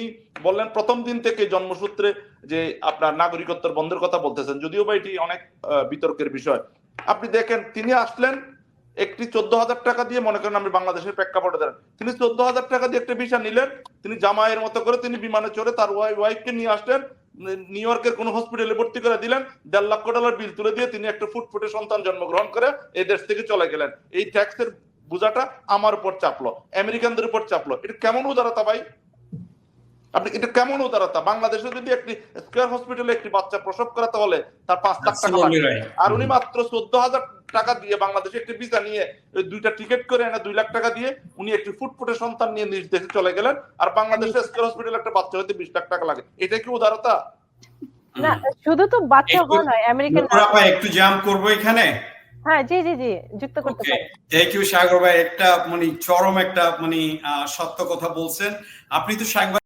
তিনি বললেন প্রথম দিন থেকে জন্মসূত্রে যে আপনার নাগরিকত্বের বন্ধের কথা বলতেছেন, যদিও বা এটি অনেক বিতর্কের বিষয়। আপনি দেখেন, তিনি আসলেন একটি চোদ্দ হাজার টাকা দিয়ে, মনে করেন আমি বাংলাদেশের প্রেক্ষাপটে দেন তিনি চোদ্দ হাজার টাকা দিয়ে একটা ভিসা নিলেন, তিনি জামাইয়ের মতো করে তিনি বিমানে চড়ে তার ওয়াইফকে নিয়ে আসলেন নিউ ইয়র্কের কোন হসপিটালে ভর্তি করে দিলেন, দেড় লক্ষ ডলার বিল তুলে দিয়ে তিনি একটা ফুটফুটে সন্তান জন্মগ্রহণ করে এই দেশ থেকে চলে গেলেন। এই ট্যাক্সের বোঝাটা আমার উপর চাপলো, আমেরিকানদের উপর চাপলো। এটা কেমন উদারতা ভাই? আপনি এটা কেমন উদারতা বাংলাদেশে যদি একটি স্কয়ার হসপিটালে একটি বাচ্চা প্রসব করাতে হলে তার পাঁচ লাখ টাকা. আর উনি মাত্র চোদ্দ হাজার টাকা দিয়ে বাংলাদেশে একটি ভিসা নিয়ে দুইটা টিকিট করে এনে দুই লাখ টাকা দিয়ে উনি একটি ফুটফুটে সন্তান নিয়ে নিজ দেশে চলে গেলেন। আর বাংলাদেশে স্কয়ার হসপিটালে একটা বাচ্চা হতে বিশ লাখ টাকা লাগে। এটা কি উদারতা না শুধু তো বাচ্চা একটু- হওয়া নয় আমেরিকান একটু জাম্প করব এখানে? হ্যাঁ জি জি জি যুক্ত করতে থ্যাংক ইউ সাগর ভাই। একটা মানে চরম একটা মানে সত্য কথা বলছেন। আপনি তো সাংবাদিক